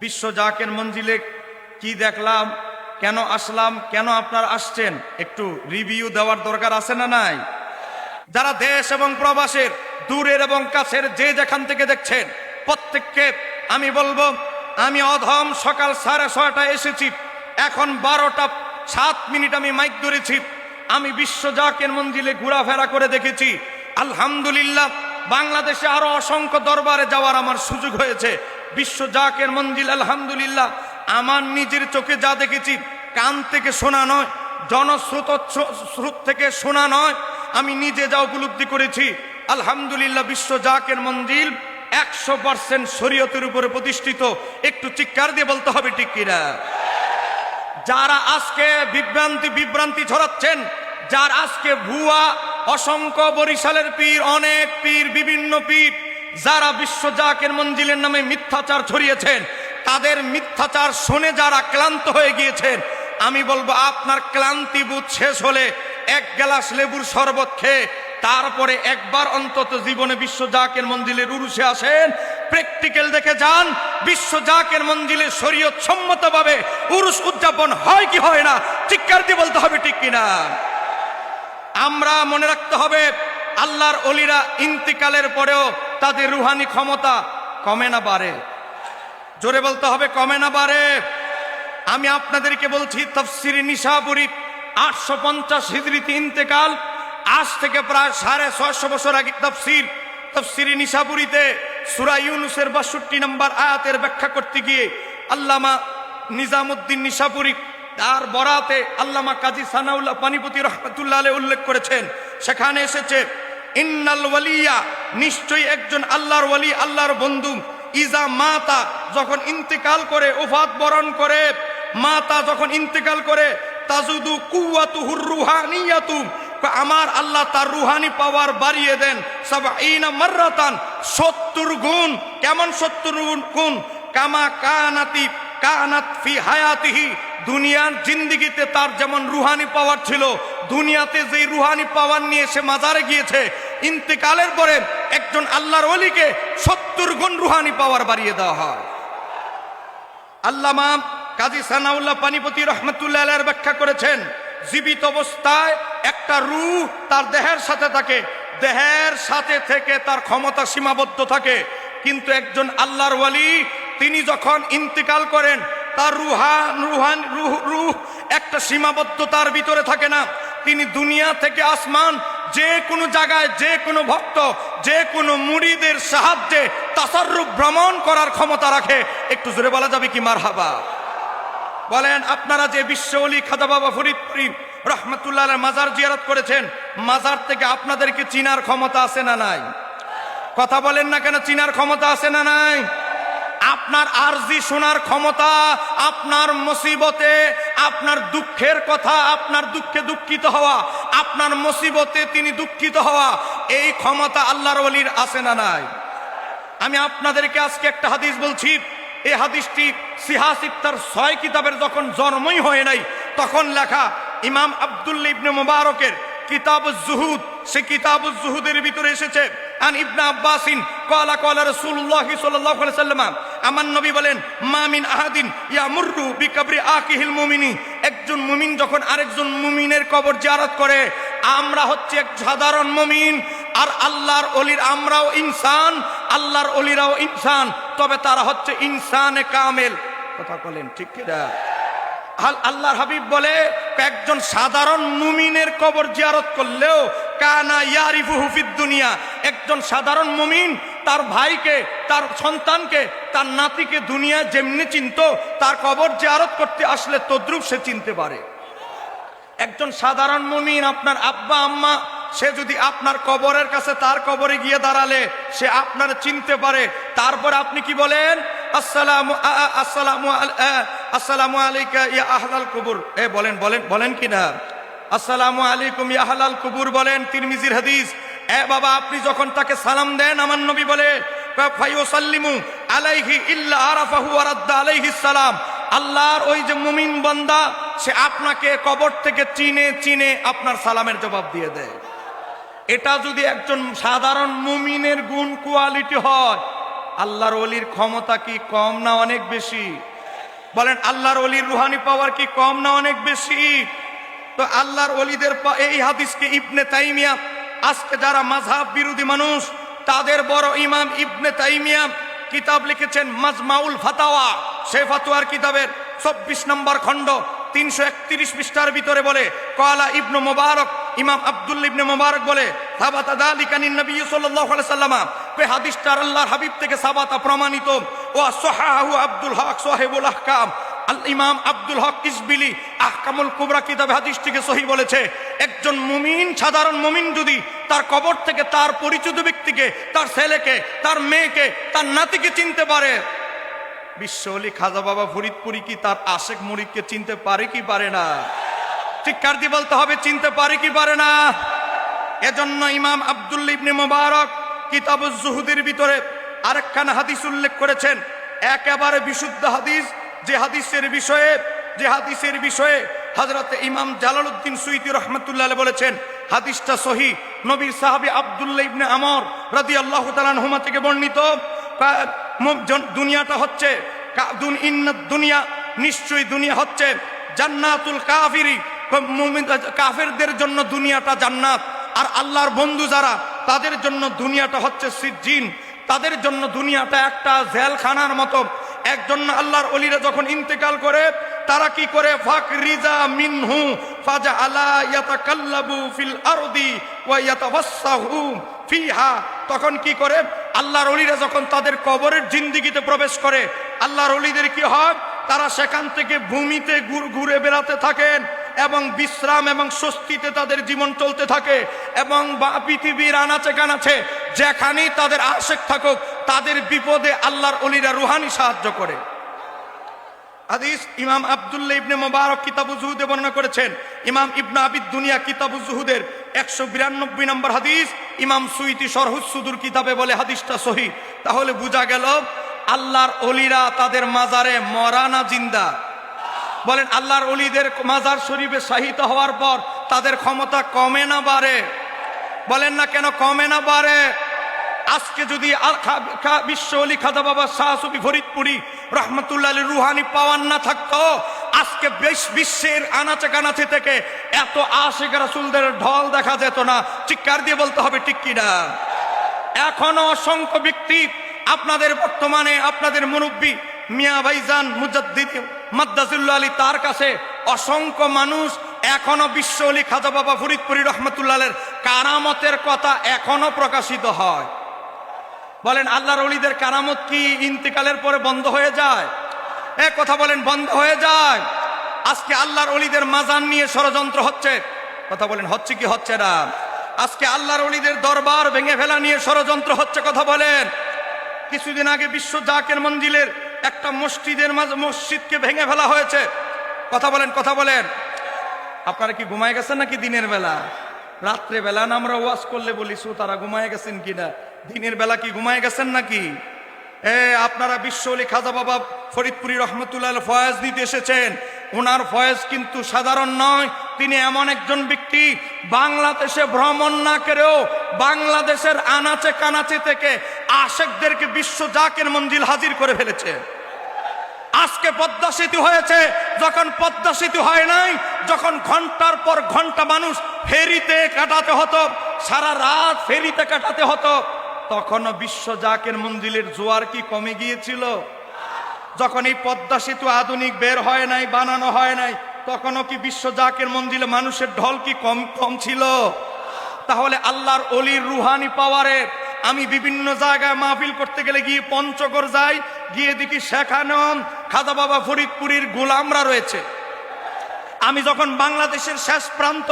বিশ্ব জাকের মঞ্জিলে কি দেখলাম? কেন আসলাম? কেন আপনার আসছেন? একটু রিভিউ দেওয়ার দরকার আছে না নাই? যারা দেশ এবং প্রবাসের, দূরের এবং কাছের যে যেখান থেকে দেখছেন, প্রত্যেককে আমি বলব, আমি অধম সকাল সাড়ে ছয়টায় এসেছি। এখন বারোটা সাত মিনিট আমি মাইক ধরেছি। আমি বিশ্ব জাকের মঞ্জিলে ঘোরাফেরা করে দেখেছি। আলহামদুলিল্লাহ, বাংলাদেশে আরও অসংখ্য দরবারে যাওয়ার আমার সুযোগ হয়েছে। বিশ্ব জাকের মঞ্জিল আলহামদুলিল্লাহ। আমার নিজের চোখে যা দেখেছি, কান থেকে শোনা নয়, জনস্রোত স্রোত থেকে শোনা নয়। আমি নিজে যা উপলব্ধি করেছি, আলহামদুলিল্লাহ বিশ্ব জাকের মঞ্জিল একশো পার্সেন্ট শরীয়তের উপরে প্রতিষ্ঠিত। একটু চিৎকার দিয়ে বলতে হবে কিনা? যারা আজকে বিভ্রান্তি বিভ্রান্তি ছড়াচ্ছেন, যার আজকে ভুয়া, অসংখ্য বরিশালের পীর, অনেক পীর, বিভিন্ন পীর যারা বিশ্ব জাকের মঞ্জিলের নামে মিথ্যাচার ছড়িয়েছেন, তাদের মিথ্যাচার শুনে যারা ক্লান্ত হয়ে গিয়েছেন, আমি বলব আপনার ক্লান্তি বুধ শেষ হলে এক গ্লাস লেবুর শরবত খেয়ে, তারপরে একবার অন্তত জীবনে বিশ্ব জাকের মঞ্জিলের উরুষে আসেন, প্র্যাকটিক্যাল দেখে যান, বিশ্ব জাকের মঞ্জিলে শরীয়ত সম্মতভাবে উরুষ উদযাপন হয় কি হয় না, চিৎকার দিয়ে বলতে হবে ঠিক কিনা। আমরা মনে রাখতে হবে আল্লাহর অলিরা ইন্তিকালের পরেও তাদের রুহানি ক্ষমতা কমে না বাড়ে। জোরে বলতে হবে, কমে না বাড়ে। আমি আপনাদেরকে বলছি তফসির নিশাপুরি আটশো পঞ্চাশ হিজড়িতে ইন্তেকাল, আজ থেকে প্রায় সাড়ে ছয়শো বছর আগে তফসির তফসিরি নিশাপুরিতে সুরা ইউনুসের বাষট্টি নম্বর আয়াতের ব্যাখ্যা করতে গিয়ে আল্লামা নিজামুদ্দিন নিশাপুরি তার বরাতে আল্লামা কাজী সানাউল্লাহ পানিপতি রহমতুল্লাহ উল্লেখ করেছেন। সেখানে এসেছে ইন্নাল ওয়ালিয়া, নিশ্চয়ই একজন আল্লাহর ওয়ালি, আল্লাহর বন্ধু। ইজা মাতা যখন ইন্তেকাল করে উফাত বরণ করে, মাতা যখন ইন্তেকাল করে, তাজুদু কুয়াতুহুর রুহানিয়াতু। আমার আল্লাহ তার রুহানি পাওয়ার বাড়িয়ে দেন। সাবাইনা মাররাতান 70 গুণ। কেমন 70 গুণ? কোন? কামা কানাতি, কানাত ফি হায়াতিহি। দুনিয়ার জিন্দিগিতে তার যেমন রুহানি পাওয়ার ছিল, দুনিয়াতে যেই রুহানি পাওয়ার নিয়ে সে মাজারে গিয়েছে ইন্তেকালের পরে একজন আল্লাহর ওলিকে সত্তর গুণ রুহানি পাওয়ার বাড়িয়ে দেওয়া হয়। আল্লামা কাজী সানাউল্লাহ পানিপতি রহমতুল্লাহ ব্যাখ্যা করেছেন, জীবিত অবস্থায় একটা রূহ তার দেহের সাথে থাকে, দেহের সাথে থেকে তার ক্ষমতা সীমাবদ্ধ থাকে। কিন্তু একজন আল্লাহর ওয়ালি তিনি যখন ইন্তিকাল করেন, তার রুহান রুহান, রুহ রুহ একটা সীমাবদ্ধতার ভিতরে থাকে না। তিনি দুনিয়া থেকে আসমান যে কোনো জায়গায় যে কোনো ভক্ত, যে কোনো মুড়িদের সাহায্যে তাসাররূপ ভ্রমণ করার ক্ষমতা রাখে। একটু জোরে বলা যাবে কি মার হাবা বলেন, আপনারা যে বিশ্বলি খাজা বাবা ফরিদপুরি রহমতুল্লাহ মাজার জিয়ারত করেছেন, মাজার থেকে আপনাদেরকে চিনার ক্ষমতা আছে না নাই? কথা বলেন না কেন, চিনার ক্ষমতা আছে না নাই? আপনার আরজি শোনার ক্ষমতা, আপনার মুসিবতে, আপনার দুঃখের কথা, আপনার দুঃখে দুঃখিত হওয়া, আপনার মুসিবতে তিনি দুঃখিত হওয়া, এই ক্ষমতা আল্লাহর ওলির আছে না নাই? আমি আপনাদেরকে আজকে একটা হাদিস বলছি। এই হাদিসটি সিহাসিব তার ছয় কিতাবের যখন জন্মই হয় নাই, তখন লেখা ইমাম আব্দুল্লা ইবনে মুবারকের কিতাব জুহুদ, সে কিতাব জুহুদের ভিতরে এসেছে। আন আব্বাসিন কলা বলেন মামিন আহাদিন মুমিনি। একজন মুমিন যখন আরেকজন মুমিনের কবর জিয়ারত করে, আমরা হচ্ছে এক সাধারণ মুমিন, আর আল্লাহর অলির আমরাও ইনসান, আল্লাহর অলিরাও ইনসান, তবে তারা হচ্ছে ইনসানে কামেল। কথা বলেন ঠিক আল্লাহর হাবিব বলে একজন সাধারণ মুমিনের কবর জিয়ারত করলেও কানা ইয়ারিফু হুফিদ দুনিয়া। একজন সাধারণ মুমিন তার ভাইকে, তার সন্তানকে, তার নাতিকে দুনিয়া যেমনি চিনত, তার কবর জিয়ারত করতে আসলে তদ্রুপ সে চিনতে পারে। একজন সাধারণ মুমিন আপনার আব্বা, আম্মা, সে যদি আপনার কবরের কাছে তার কবরে গিয়ে দাঁড়ালে, সে আপনার চিনতে পারে। তারপর আপনি কি বলেন? আসসালামু আসসালামু আসসালামু আলাইকা ইয়া আহলাল কুবুর। এ, বলেন বলেন বলেন কি না? আসসালামু আলাইকুম ইয়া আহলাল কুবুর বলেন তিরমিজির হাদিস। এ বাবা, আপনি যখন তাকে সালাম দেন, আমার নবী বলে ফায়ুসাল্লিমু আলাইহি ইল্লা আরাফাহু ওয়া রাদ্দা আলাইহি সালাম। আল্লাহর ওই যে মুমিন বান্দা, সে আপনাকে কবর থেকে চিনে চিনে আপনার সালামের জবাব দিয়ে দেয়। এটা যদি একজন সাধারণ মুমিনের গুণ কোয়ালিটি হয় আল্লাহর অলির ক্ষমতা কি কম না অনেক বেশি? বলেন, আল্লাহর অলির রুহানি পাওয়ার কি কম না অনেক বেশি? তো আল্লাহর অলিদের এই হাদিসকে ইবনে তাইমিয়া, আজকে যারা মাঝহাব বিরোধী মানুষ, তাদের বড় ইমাম ইবনে তাইমিয়া কিতাব লিখেছেন মাজমাউল ফাতাওয়া। সে ফাতুয়ার কিতাবের চব্বিশ নম্বর খণ্ড, তিনশো একত্রিশ পৃষ্ঠার ভিতরে বলে কলা ইবনু মোবারক ইমাম আব্দুল ইবনে মোবারক বলে, সাবাতা দালিকানিন নবী সাল্লাল্লাহু সাল্লামা কে হাদিসটার আল্লাহর হাবিব থেকে সাবাতা প্রমাণিত। ও সহাহু আব্দুল হক সাহেবুল আহকাম। আল ইমাম আব্দুল হক ইসবিলি আহকামুল কুবরা কিতাবে হাদিসটিকে সহি বলেছে, একজন মুমিন, সাধারণ মুমিন যদি তার কবর থেকে তার পরিচিত ব্যক্তিকে, তার ছেলেকে, তার মেয়েকে, তার নাতিকে চিনতে পারে বিশ্বলি খাজা বাবা ফরিদপুরি কি তার আশেক মুরিদকে চিনতে পারে কি পারে না? দিয়ে বলতে হবে, চিনতে পারে কি পারে না? এজন্য ইমাম আব্দুল ইবনে মোবারক কিতাবুজ জুহুদের ভিতরে আরেকখানা হাদিস উল্লেখ করেছেন। একেবারে বিশুদ্ধ হাদিস, যে হাদিসের বিষয়ে, যে হাদিসের বিষয়ে হজরত ইমাম জালালউদ্দিন সুইতি রহমতুল্লাহ বলেছেন, হাদিসটা সহি। নবীর সাহাবী আব্দুল্লাহ ইবনে আমর রাদিয়াল্লাহু তাআলা হুমা থেকে বর্ণিত দুনিয়াটা হচ্ছে দুনিয়া, নিশ্চয়ই দুনিয়া হচ্ছে জান্নাতুল কাফিরি। কাফেরদের জন্য দুনিয়াটা জান্নাত। আর আল্লাহর বন্ধু যারা তাদের জন্য দুনিয়াটা হচ্ছে সিজ্জিন। তাদের জন্য দুনিয়াটা একটা জেলখানার মতো। একজন আল্লাহর অলিরা যখন ইন্তেকাল করে, তারা কি করে? ফাক রিজা মিনহু ফাজা আলা ইয়াতাকাল্লাবু ফিল আরদি ওয়া ইয়াতাওয়াসসাহু ফিহা। তখন কি করে? আল্লাহর অলিরা যখন তাদের কবরের জিন্দিগিতে প্রবেশ করে, আল্লাহর অলিদের কি হয়? তারা সেখান থেকে ভূমিতে ঘুরে বেড়াতে থাকেন। এবং বিশ্রাম এবং স্বস্তিতে তাদের জীবন চলতে থাকে এবং বা- পৃথিবীর আনাচে কানাচে যেখানেই তাদের আশেক থাকুক, তাদের বিপদে আল্লাহর অলিরা রুহানি সাহায্য করে। হাদিস ইমাম আব্দুল্লাহ ইবনে মোবারক কিতাবু জুহুদে বর্ণনা করেছেন। ইমাম ইবনা আবিদ দুনিয়া কিতাবু জুহুদের একশো বিরানব্বই নম্বর হাদিস, ইমাম সুইতি সরহুদ সুদুর কিতাবে বলে হাদিসটা সহি। তাহলে বোঝা গেল, আল্লাহর অলিরা তাদের মাজারে মরানা জিন্দা। বলেন, আল্লাহর অলিদের মাজার শরীফে শাহিত হওয়ার পর তাদের ক্ষমতা কমে না বাড়ে। বলেন না কেন কমে না বাড়ে? আজকে যদি বিশ্ব অলি খাদা বাবা শাহ সুফি ফরিদপুরি রহমতুল্লাহ রুহানি পাওয়ান না থাকতো, আজকে বেশ- বিশ্বের আনাচে কানাচে থেকে এত আশেখ রাসুলদের ঢল দেখা যেত না। চিৎকার দিয়ে বলতে হবে, ঠিক কিনা এখনও অসংখ্য ব্যক্তি আপনাদের বর্তমানে, আপনাদের মুরব্বী মিয়া ভাইজান মুজাদ্দিদ মাদ্দাজুল্লাহ আলী তার কাছে অসংখ্য মানুষ এখনও বিশ্ব আলী খাজা বাবা ফরিদপুরি রহমতুল্লাহের কারামতের কথা এখনও প্রকাশিত হয়। বলেন, আল্লাহর অলিদের কারামত কি ইন্তিকালের পরে বন্ধ হয়ে যায়? এ কথা বলেন, বন্ধ হয়ে যায়। আজকে আল্লাহর অলিদের মাজান নিয়ে ষড়যন্ত্র হচ্ছে। কথা বলেন, হচ্ছে কি হচ্ছে না? আজকে আল্লাহর অলিদের দরবার ভেঙে ফেলা নিয়ে ষড়যন্ত্র হচ্ছে, কথা বলেন। কিছুদিন আগে বিশ্ব জাকের মঞ্জিলের একটা মসজিদের মাঝে, মসজিদকে ভেঙে ফেলা হয়েছে। কথা বলেন কথা বলেন। আপনারা কি ঘুমায় গেছেন নাকি দিনের বেলা? রাত্রে বেলা না আমরা ওয়াজ করলে বলি, সো, তারা ঘুমায় গেছেন কিনা? দিনের বেলা কি ঘুমায় গেছেন নাকি? এ, আপনারা বিশ্বলি খাজা বাবা ফরিদপুরি রহমতুল্লাহ ফয়েজ দিতে এসেছেন। ওনার ফয়েজ কিন্তু সাধারণ নয়। তিনি এমন একজন ব্যক্তি, বাংলাদেশে ভ্রমণ না করেও বাংলাদেশের আনাচে কানাচে থেকে আশেকদেরকে বিশ্ব জাকের মঞ্জিল হাজির করে ফেলেছে। আজকে পদ্মা সেতু হয়েছে, যখন পদ্মা সেতু হয় নাই, যখন ঘণ্টার পর ঘণ্টা মানুষ ফেরিতে কাটাতে হতো, সারা রাত ফেরিতে কাটাতে হতো, তখনও বিশ্ব জাকের মঞ্জিলের জোয়ার কি কমে গিয়েছিল? যখন এই পদ্মা সেতু আধুনিক বের হয় নাই, বানানো হয় নাই, তখনও কি বিশ্ব জাকের মঞ্জিলে মানুষের ঢল কি কম কম ছিল? তাহলে আল্লাহর অলির রুহানি পাওয়ারে আমি বিভিন্ন জায়গায় মাহফিল করতে গেলে গিয়ে পঞ্চগড় যাই গিয়ে দেখি সেখানেও খাজা বাবা ফরিদপুরীর গোলামরা রয়েছে। আমি যখন বাংলাদেশের শেষ প্রান্ত,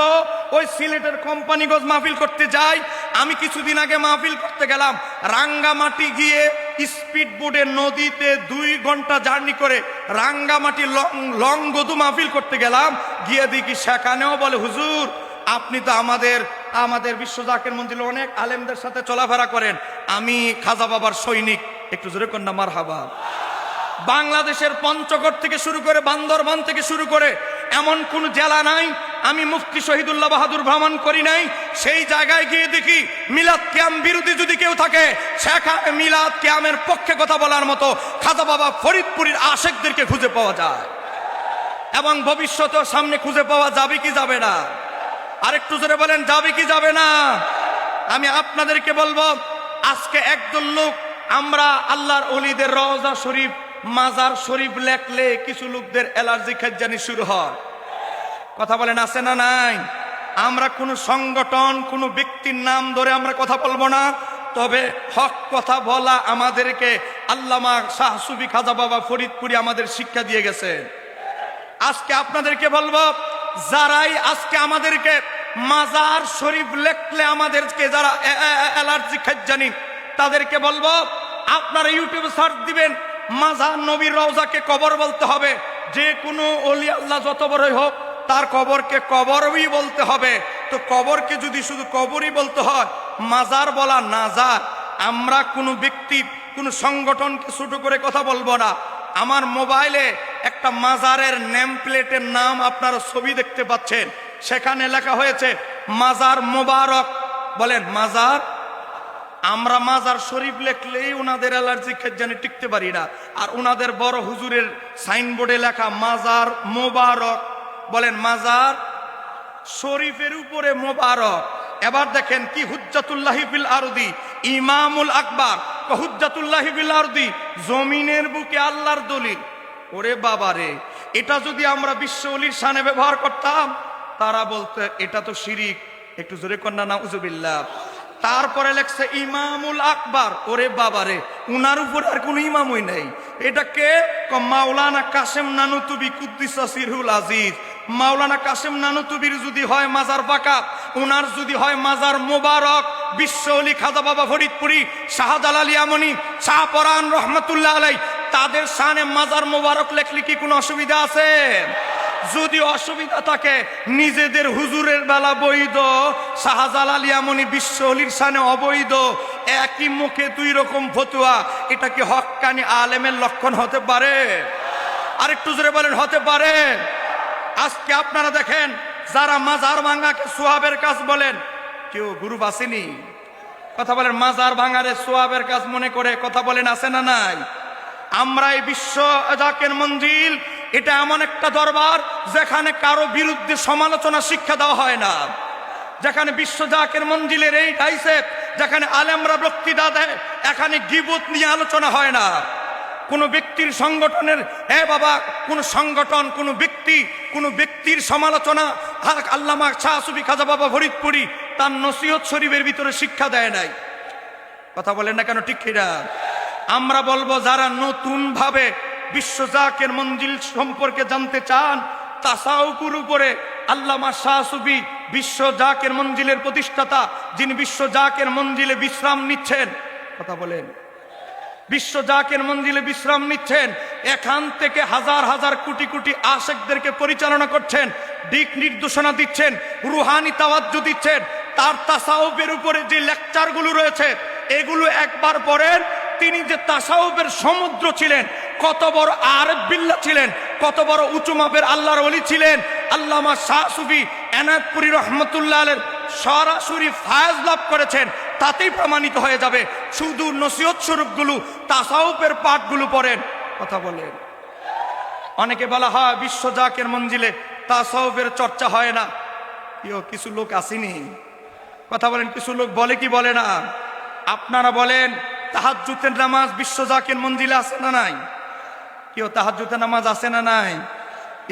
ওই সিলেটের কোম্পানিগঞ্জ মাহফিল করতে যাই, আমি কিছুদিন আগে মাহফিল করতে গেলাম। রাঙ্গামাটি গিয়ে স্পিড বোটে নদীতে দুই ঘণ্টা জার্নি করে রাঙ্গামাটি লং লং গদু মাহফিল করতে গেলাম। গিয়ে দেখি সেখানেও বলে, হুজুর, আপনি তো আমাদের আমাদের বিশ্ব জাকের মন্দিরে অনেক আলেমদের সাথে চলাফেরা করেন। আমি খাজা বাবার সৈনিক। একটু জোরে কন্যা মার হাবা বাংলাদেশের পঞ্চগড় থেকে শুরু করে বান্দরবান থেকে শুরু করে এমন কোন জেলা নাই, আমি মুফতি শহীদুল্লাহ বাহাদুর ভ্রমণ করি নাই, সেই জায়গায় গিয়ে দেখি মিলাদ ক্যাম বিরোধী যদি কেউ থাকে সেখানে মিলাদ ক্যামের পক্ষে কথা বলার মতো খাজা বাবা ফরিদপুরের আশেকদেরকে খুঁজে পাওয়া যায়। এবং ভবিষ্যতেও সামনে খুঁজে পাওয়া যাবে কি যাবে না? আরেকটু জোরে বলেন, যাবে কি যাবে না? আমি আপনাদেরকে বলব, আজকে একদল লোক আমরা আল্লাহর অলিদের রওজা শরীফ, মাজার শরীফ লেখলে কিছু লোকদের অ্যালার্জি খাজ্জানি শুরু হয়। কথা বলেন, আছে না নাই? আমরা কোনো সংগঠন, কোনো ব্যক্তির নাম ধরে আমরা কথা বলব না, তবে হক কথা বলা আমাদেরকে আল্লামা শাহ সুবি খাজা বাবা ফরিদপুরি আমাদের শিক্ষা দিয়ে গেছে। আজকে আপনাদেরকে বলব, যারাই আজকে আমাদেরকে মাজার শরীফ লেখলে আমাদেরকে যারা অ্যালার্জি খাজ্জানি তাদেরকে বলব, আপনারা ইউটিউবে সার্চ দিবেন মাজার নবীর রওজাকে কবর বলতে হবে। যে কোনো অলি আল্লাহ যত বড়ই হোক, তার কবরকে কবরই বলতে হবে। তো কবরকে যদি শুধু কবরই বলতে হয়, মাজার বলা না নাজার আমরা কোনো ব্যক্তি, কোনো সংগঠনকে ছোট করে কথা বলব না। আমার মোবাইলে একটা মাজারের নেম প্লেটের নাম আপনারা ছবি দেখতে পাচ্ছেন। সেখানে লেখা হয়েছে, মাজার মোবারক। বলেন, মাজার আমরা মাজার শরীফ লেখলেই ওনাদের অ্যালার্জি জানি টিকতে পারি না। আর ওনাদের বড় হুজুরের সাইনবোর্ডে লেখা, মাজার মোবারক। বলেন, মাজার শরীফের উপরে মোবারক। এবার দেখেন কি, হুজ্জাতুল্লাহি ফিল আরদি। ইমামুল আকবর হুজ্জাতুল্লাহি ফিল আরদি, জমিনের বুকে আল্লাহর দলিল। ওরে বাবা রে, এটা যদি আমরা বিশ্ব অলির সানে ব্যবহার করতাম, তারা বলতে, এটা তো শিরিক। একটু জোরে কন্যা না উজুবিল্লাহ তারপরে লেখছে ইমামুল আকবার। ওরে বাবারে, উনার উপর আর কোনো ইমামই নেই। এটা কে? মাওলানা কাসেম নানুতুবি কুদ্দিসা সিরহুল আজিজ। মাওলানা কাসেম নানুতুবির যদি হয় মাজার পাকা উনার যদি হয় মাজার মোবারক, বিশ্ব অলি খাজা বাবা ফরিদপুরি, শাহজালাল ইয়ামনি শাহপরান রহমতুল্লাহ আলাই তাদের সানে মাজার মোবারক লেখলে কি কোনো অসুবিধা আছে? যদি অসুবিধা থাকে, নিজেদের হুজুরের বেলা বৈধ, শাহজালাল ইয়ামনি বিশ্ব অলির সানে অবৈধ, একই মুখে দুই রকম ফতুয়া, এটা কি হক্কানি আলেমের লক্ষণ হতে পারে? আরেকটু জোরে বলেন, হতে পারে। আজকে আপনারা দেখেন, যারা মাজার ভাঙ্গাকে সোহাবের কাজ বলেন, কেউ গুরু আসেনি কথা বলেন, মাজার ভাঙারে সোহাবের কাজ মনে করে কথা বলেন, আছে না নাই? আমরা এই বিশ্ব জাকের মঞ্জিল এটা এমন একটা দরবার যেখানে কারও বিরুদ্ধে সমালোচনা, শিক্ষা দেওয়া হয় না। যেখানে বিশ্ব জাকের মঞ্জিলের এই টাইসেপ যেখানে আলেমরা বক্তৃতা দেয়, এখানে গিবত নিয়ে আলোচনা হয় না। কোনো ব্যক্তির সংগঠনের, এ বাবা, কোন সংগঠন, কোন ব্যক্তি, কোন ব্যক্তির সমালোচনা আল্লামা শাহসুবি খাজা বাবা ফরিদপুরি, তার নসিহত শরীফের ভিতরে শিক্ষা দেয় নাই। কথা বলেন না কেন, ঠিক আমরা বলব, যারা নতুন ভাবে বিশ্ব জাকের মঞ্জিল সম্পর্কে জানতে চান, তাসাউকুর উপরে আল্লামা শাহসুবি বিশ্ব জাকের মঞ্জিলের প্রতিষ্ঠাতা, যিনি বিশ্ব জাকের মঞ্জিলে বিশ্রাম নিচ্ছেন। কথা বলেন। বিশ্ব জাকের মঞ্জিলে বিশ্রাম নিচ্ছেন, এখান থেকে হাজার হাজার কোটি কোটি আশেকদেরকে পরিচালনা করছেন, দিক নির্দেশনা দিচ্ছেন, রুহানি তাওয়াজ্জু দিচ্ছেন, তার তাসাউবের উপরে যে লেকচারগুলো রয়েছে, এগুলো একবার পড়েন তিনি যে তাসাউবের সমুদ্র ছিলেন, কত বড় আরেফ বিল্লা ছিলেন, কত বড় উঁচু মাপের আল্লাহর অলি ছিলেন, আল্লামা শাহ সুফি এনায়তপুরি রহমতুল্লাহ আলের সরাসরি ফায়াজ লাভ করেছেন, তাতেই প্রমাণিত হয়ে যাবে, শুধু নসিহত স্বরূপগুলো তাসাউপের পাঠগুলো পড়েন। কথা বলেন। অনেকে বলা হয়, বিশ্ব জাকের মঞ্জিলে তাসাউফের চর্চা হয় না। কেউ কিছু লোক আসেনি। কথা বলেন, কিছু লোক বলে কি বলে না? আপনারা বলেন তাহাজ্জুতের নামাজ বিশ্ব জাকের মঞ্জিলে আছে না নাই? কেউ তাহাজ্জুতের নামাজ আছে না নাই?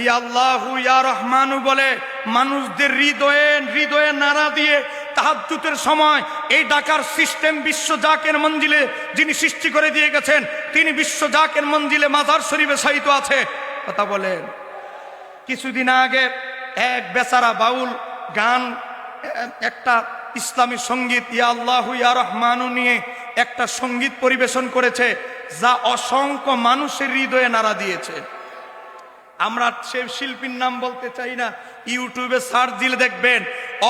ই আল্লাহু, ইয়া রহমানু বলে মানুষদের হৃদয়ে হৃদয়ে নাড়া দিয়ে তাহাজ্জুতের সময় এই ডাকার সিস্টেম বিশ্ব জাকের মঞ্জিলে যিনি সৃষ্টি করে দিয়ে গেছেন, তিনি বিশ্ব জাকের মঞ্জিলে মাজার শরীফে সাহিত্য আছে। কথা বলেন। কিছুদিন আগে এক বেচারা বাউল গান একটা ইসলামী সংগীত, ইয়া আল্লাহু, ইয়া রহমানু নিয়ে একটা সংগীত পরিবেশন করেছে যা অসংখ্য মানুষের হৃদয়ে নাড়া দিয়েছে। আমরা সে শিল্পীর নাম বলতে চাই না, ইউটিউবে সার্চ দিলে দেখবেন,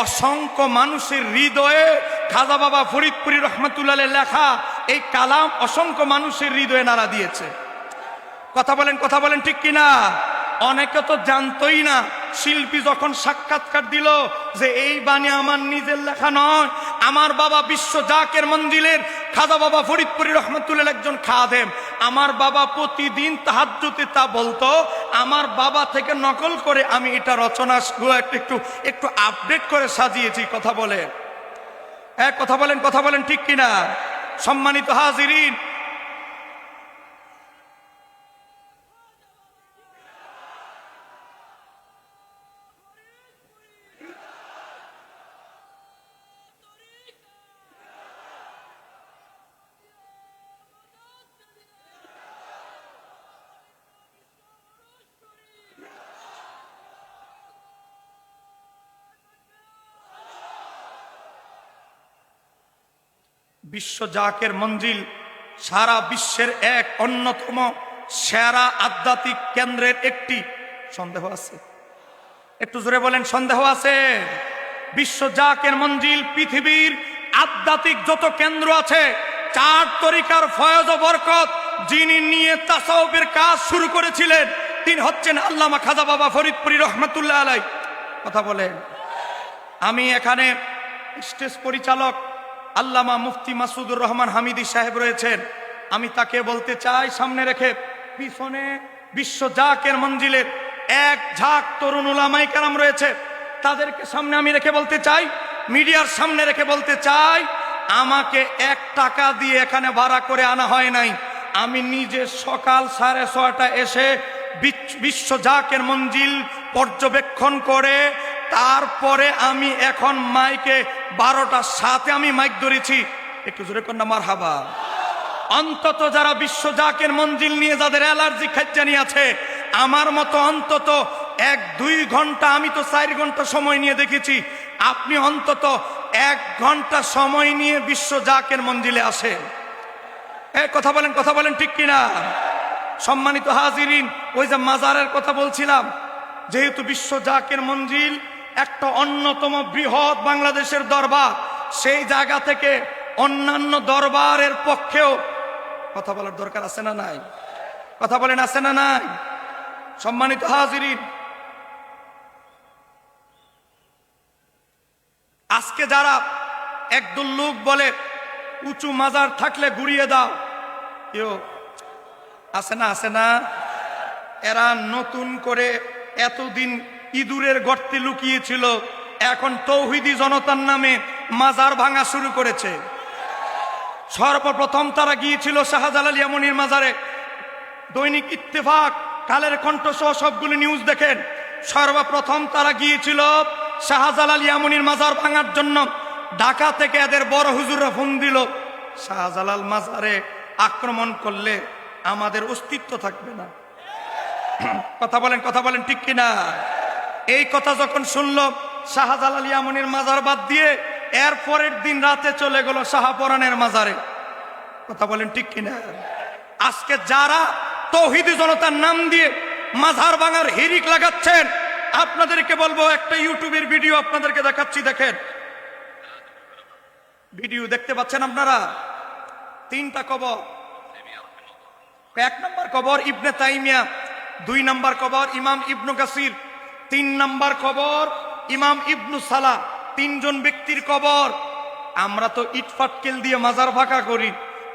অসংখ্য মানুষের হৃদয়ে খাজা বাবা ফরিদপুরি রহমতুল্লাহ লেখা এই কালাম অসংখ্য মানুষের হৃদয়ে নাড়া দিয়েছে। কথা বলেন কথা বলেন ঠিক কিনা? অনেকে তো জানতোই না, শিল্পী যখন সাক্ষাৎকার দিল যে এই বাণী আমার নিজের লেখা নয়, আমার বাবা বিশ্ব জাকের মঞ্জিলের খাজা বাবা ফরিদপুরি রহমতুল্লাহ একজন খাদেম। আমার বাবা প্রতিদিন তাহাজ্জুতে তা বলতো, আমার বাবা থেকে নকল করে আমি এটা রচনা একটু একটু একটু আপডেট করে সাজিয়েছি, কথা বলেন। এক কথা বলেন কথা বলেন ঠিক কিনা? সম্মানিত হাজিরিন বিশ্ব জাকের মঞ্জিল, সারা বিশ্বের এক অন্যতম সেরা আধ্যাত্মিক কেন্দ্রের একটি। সন্দেহ আছে। একটু জোরে বলেন, সন্দেহ আছে? বিশ্ব জাকের মঞ্জিল, পৃথিবীর আধ্যাত্মিক যত কেন্দ্র আছে, চার তরিকার ফয়জ বরকত যিনি নিয়ে তাসাউফের কাজ শুরু করেছিলেন, তিনি হচ্ছেন আল্লামা খাজা বাবা ফরিদপুরি রহমতুল্লাহ আলাই কথা বলেন। আমি এখানে স্টেজ পরিচালক আল্লামা মুফতি মাসুদুর রহমান হামিদি সাহেব রয়েছেন। আমি তাকে বলতে চাই সামনে রেখে, পিছনে বিশ্ব জাকের মঞ্জিলের এক ঝাঁক তরুণ উলামাই কারাম রয়েছে। তাদেরকে সামনে আমি রেখে বলতে চাই, মিডিয়ার সামনে রেখে বলতে চাই, আমাকে এক টাকা দিয়ে এখানে ভাড়া করে আনা হয় নাই। আমি নিজে সকাল সাড়ে ছয়টা এসে বিশ্ব জাকের মঞ্জিল পর্যবেক্ষণ করে, তারপরে আমি এখন মাইকে বারোটার সাথে আমি মাইক ধরেছি। একটু জোরে কন্যা মার হাবা অন্তত যারা বিশ্ব জাকের মঞ্জিল নিয়ে যাদের অ্যালার্জি খাইচানি আছে, আমার মতো অন্তত এক, দুই ঘণ্টা আমি তো চার ঘণ্টা সময় নিয়ে দেখেছি। আপনি অন্তত এক ঘণ্টা সময় নিয়ে বিশ্ব জাকের মঞ্জিলে আসেন। এ, কথা বলেন কথা বলেন ঠিক কিনা? সম্মানিত হাজিরিন, ওই যে মাজারের কথা বলছিলাম, যেহেতু বিশ্ব জাকের মঞ্জিল একটা অন্যতম বৃহৎ বাংলাদেশের দরবার, সেই জায়গা থেকে অন্যান্য দরবারের পক্ষেও কথা বলার দরকার আছে না নাই? কথা বলেন আছে না নাই? সম্মানিত হাজিরিন, আজকে যারা একদল লোক বলে, উঁচু মাজার থাকলে ঘুরিয়ে দাও। কেউ আছে না আছে না? এরা নতুন করে এতদিন ইঁদুরের গর্তে লুকিয়েছিল। এখন তৌহিদি জনতার নামে মাজার ভাঙা শুরু করেছে। সর্বপ্রথম তারা গিয়েছিল শাহজালাল ইয়ামনির মাজারে। দৈনিক ইত্তেফাক, কালের কণ্ঠ সহ সবগুলি নিউজ দেখেন। সর্বপ্রথম তারা গিয়েছিল শাহজালাল ইয়ামনির মাজার ভাঙার জন্য। ঢাকা থেকে এদের বড় হুজুররা ফোন দিল, শাহজালাল মাজারে আক্রমণ করলে আমাদের অস্তিত্ব থাকবে না। কথা বলেন কথা বলেন, ঠিক কিনা? এই কথা যখন শুনল, শাহজালাল ইয়ামনির মাজার বাদ দিয়ে এর পরের দিন রাতে চলে গেল শাহপরানের মাজারে। কথা বলেন ঠিক কিনা? আজকে যারা তৌহিদি জনতার নাম দিয়ে মাঝার ভাঙার হিরিক লাগাচ্ছেন, আপনাদেরকে বলব, একটা ইউটিউবের ভিডিও আপনাদেরকে দেখাচ্ছি, দেখেন। ভিডিও দেখতে পাচ্ছেন আপনারা? তিনটা কবর। এক নম্বর কবর ইবনে তাইমিয়া, দুই নম্বর কবর ইমাম ইবনু কাসির তিন নম্বর কবর, ইমাম ইবনু সালা তিনজন ব্যক্তির কবর। আমরা তো ইটফাটকেল দিয়ে মাজার ফাঁকা করি।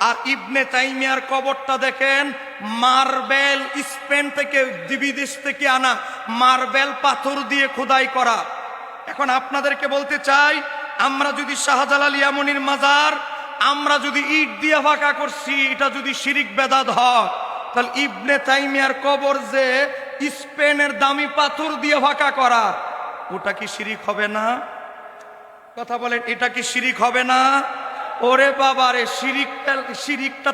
আর ইবনে তাইমিয়ার কবরটা দেখেন, মার্বেল স্পেন থেকে বিদেশ থেকে আনা মার্বেল পাথর দিয়ে খোদাই করা। এখন আপনাদেরকে বলতে চাই, আমরা যদি শাহজালাল ইয়ামনির মাজার, আমরা যদি ইট দিয়ে ফাঁকা করছি, এটা যদি শিরিক বেদাত হয়, তাহলে ইবনে তাইমিয়ার কবর যে স্পেনের দামি পাথর দিয়ে ফাঁকা করা। ওটা কি শিরিক হবে না? কথা বলেন, এটা কি শিরিক হবে না? ওরে বাবা রে, শিরিক, শিরিকটা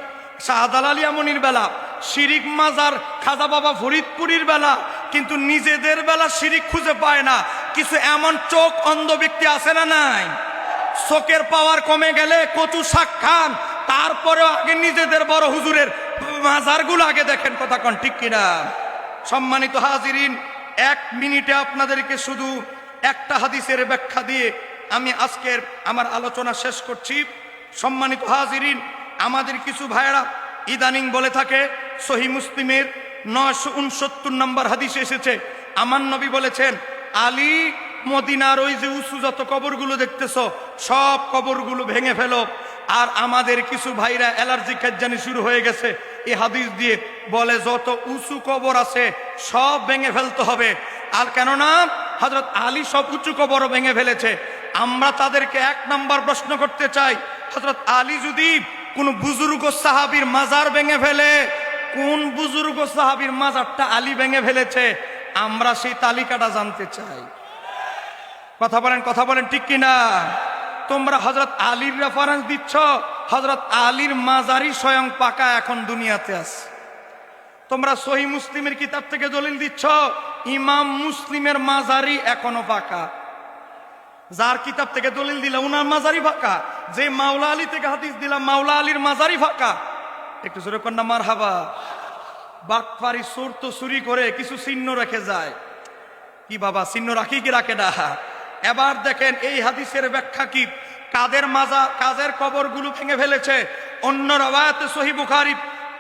শাহজালাল ইয়ামনির বেলা, শিরিক মাজার খাজা বাবা ফরিদপুরির বেলা, কিন্তু নিজেদের বেলা শিরিক খুঁজে পায় না। কিছু এমন চোখ অন্ধ ব্যক্তি আছে না নাই? চোখের পাওয়ার কমে গেলে কচু শাক খান, তারপরেও আগে নিজেদের বড় হুজুরের মাজারগুলো আগে দেখেন, কথা কন ঠিক কিনা? সম্মানিত হাজিরিন, এক মিনিটে আপনাদেরকে শুধু একটা হাদিসের ব্যাখ্যা দিয়ে আমি আজকের আমার আলোচনা শেষ করছি। সম্মানিত হাজিরিন, আমাদের কিছু ভাইয়েরা ইদানিং বলে থাকে, সহি মুসলিমের নয়শো উনসত্তর নম্বর হাদিসে এসেছে। আমার নবী বলেছেন, আলী মদিনার ওই যে উঁচু যত কবরগুলো দেখতেছ, সব কবরগুলো ভেঙে ফেলো। আর আমাদের কিছু ভাইরা অ্যালার্জি কাজ্জানি শুরু হয়ে গেছে। এই হাদিস দিয়ে বলে, যত উঁচু কবর আছে, সব ভেঙে ফেলতে হবে। আর কেননা হজরত আলী সব উঁচু কবরও ভেঙে ফেলেছে। আমরা তাদেরকে এক নাম্বার প্রশ্ন করতে চাই হজরত আলী যদি কোন বুজুর্গ সাহাবীর মাজার ভেঙে ফেলে, কোন বুজুর্গ সাহাবীর মাজারটা আলী ভেঙে ফেলেছে, আমরা সেই তালিকাটা জানতে চাই। কথা বলেন কথা বলেন ঠিক কিনা? তোমরা হজরত আলীর রেফারেন্স দিচ্ছ হজরত আলীর মাজারি স্বয়ং পাকা এখন দুনিয়াতে আছে। তোমরা সহি মুসলিমের কিতাব থেকে দলিল দিচ্ছ, ইমাম মুসলিমের মাজারি এখনও পাকা। যার কিতাব থেকে দলিল দিলাম উনার মাজারি ফাঁকা যে মাওলা আলী থেকে হাদিস দিলাম মাওলা আলীর মাজারি ফাঁকা একটু জোরে কন্যা মার হাবা বাটপারি সুর তো চুরি করে কিছু চিহ্ন রেখে যায়। কি বাবা, চিহ্ন রাখি কি রাখে না? এবার দেখেন এই হাদিসের ব্যাখ্যা কি? কাদের মাজা, কাদের কবরগুলো ভেঙে ফেলেছে? অন্য রবায়াতে সহি বুখারি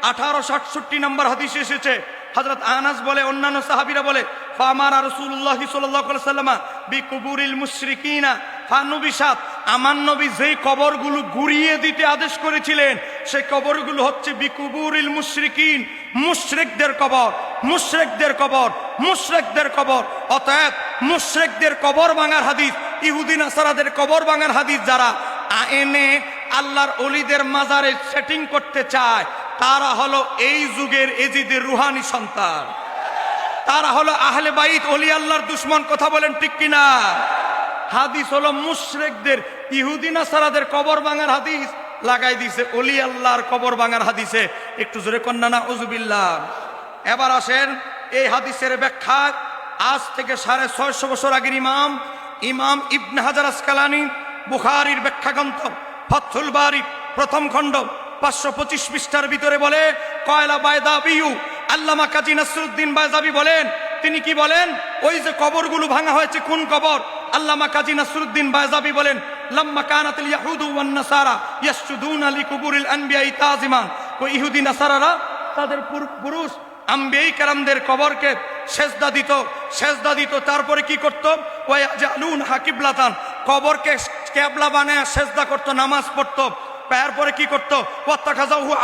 আঠারো সাতষট্টি নম্বর হাদিস এসেছে। হজরত আনাস বলে, অন্যান্য সাহাবিরা বলে, ফামারা রসুল্লাহ সাল্লাহ সাল্লামা বি কুবুরিল মুশরিকিনা ফানুবিসাত। আমার নবী যেই কবরগুলো ঘুরিয়ে দিতে আদেশ করেছিলেন, সেই কবরগুলো হচ্ছে বিকুবুরিল মুশরিকিন, মুশরিকদের কবর মুশরিকদের কবর মুশরিকদের কবর। অতএব মুশরিকদের কবর ভাঙার হাদিস ইহুদিন আসারাদের কবর ভাঙার হাদিস যারা এনে আল্লাহর অলিদের মাজারে সেটিং করতে চায়, তারা হলো এই যুগের এজিদের রুহানি সন্তান। তারা হলো আহলে বাইত, অলি আল্লাহর দুশ্মন, কথা বলেন ঠিক কিনা? হাদিস হলো মুশরেকদের, ইহুদি নাসারাদের কবর ভাঙার হাদিস লাগাই দিছে, অলি আল্লাহর কবর ভাঙার হাদিসে। একটু জোরে কন্যা না উজুবিল্লাহ এবার আসেন, এই হাদিসের ব্যাখ্যা, আজ থেকে সাড়ে ছয়শো বছর আগের ইমাম ইমাম ইবনে হাজার আসকালানি, বুখারির ব্যাখ্যা গ্রন্থ ফথুল বারি, প্রথম খণ্ড, পাঁচশো পঁচিশ পৃষ্ঠার ভিতরে বলে, কয়লা বায়দা বিউ আল্লামা কাজী নাসরুদ্দিন বায়দাবি বলেন, তিনি কি বলেন? ওই যে কবরগুলো ভাঙা হয়েছে, কোন কবর? আল্লামা কাজী নাসরুদ্দিন বায়জাবি বলেন, লাম্মা কানাতুল ইয়াহুদু ওয়ান নাসারা ইয়াসজুদুনা লিকুবুরিল আনবিয়াই তাজিমান ও ইহুদি নাসারারা, তাদের পুর- পুরুষ আম্বিয়াই কারামদের কবরকে সেজদা দিত সেজদা দিত, তারপরে কি করত? ওয়াজালুন হাকিবলাতান কবরকে কেবলা বানায় সেজদা করত, নামাজ পড়তো। এরপরে কি করতো?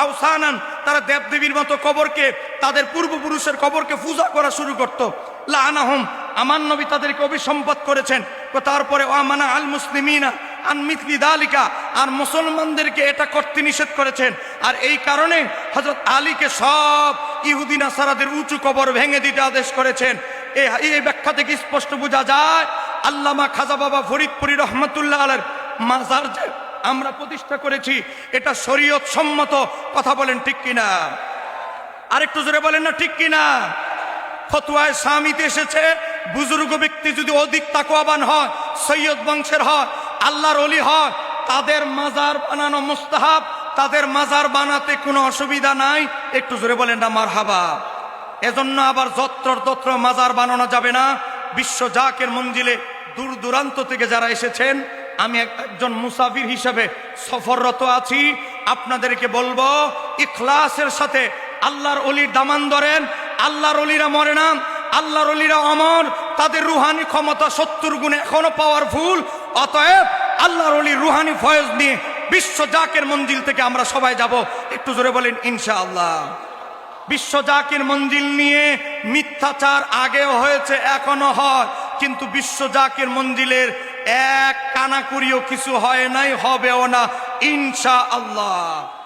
আওসানান, তারা দেবদেবীর মতো কবরকে, তাদের পূর্বপুরুষের কবরকে পূজা করা শুরু করতো। লানাহুম আমার নবী তাদেরকে অভিসম্পদ করেছেন। তারপরে ওয়ামানা আল মুসলিমিনা আন মিথলি দালিকা, আর মুসলমানদেরকে এটা করতে নিষেধ করেছেন। আর এই কারণে হজরত আলীকে সব ইহুদি নাসারাদের উঁচু কবর ভেঙে দিতে আদেশ করেছেন। এই ব্যাখ্যা থেকে স্পষ্ট বোঝা যায়, আল্লামা খাজা বাবা ফরিদপুরি রহমতুল্লাহ আলের মাজার যে আমরা প্রতিষ্ঠা করেছি, এটা শরীয়ত সম্মত কথা বলেন ঠিক কিনা? আরেকটু জোরে বলেন না ঠিক কিনা? ফতুয়ায় স্বামীতে এসেছে, বুজুর্গ ব্যক্তি যদি অধিক তাকুয়াবান হয়, সৈয়দ বংশের হয়, আল্লাহর অলি হয়, তাদের মাজার বানানো মুস্তাহাব তাদের মাজার বানাতে কোনো অসুবিধা নাই। একটু জোরে বলেন না মার হাবা এজন্য আবার যত্র তত্র মাজার বানানো যাবে না। বিশ্ব জাকের মঞ্জিলে দূর দূরান্ত থেকে যারা এসেছেন, আমি এক- একজন মুসাফির হিসেবে সফররত আছি। আপনাদেরকে বলব, ইখলাসের সাথে আল্লাহর অলির দামান ধরেন। আল্লাহর অলিরা মরে না, আল্লাহর অলিরা অমর। তাদের রুহানি ক্ষমতা সত্তর গুণে এখনও পাওয়ারফুল অতএব আল্লাহর অলির রুহানি ফয়েজ নিয়ে বিশ্ব জাকের মঞ্জিল থেকে আমরা সবাই যাব। একটু জোরে বলেন, ইনশাআল্লাহ। বিশ্ব জাকের মঞ্জিল নিয়ে মিথ্যাচার আগেও হয়েছে, এখনও হয়। কিন্তু বিশ্ব জাকের মঞ্জিলের এক কানাকুরিও কিছু হয় নাই, হবেও না ইনশা আল্লাহ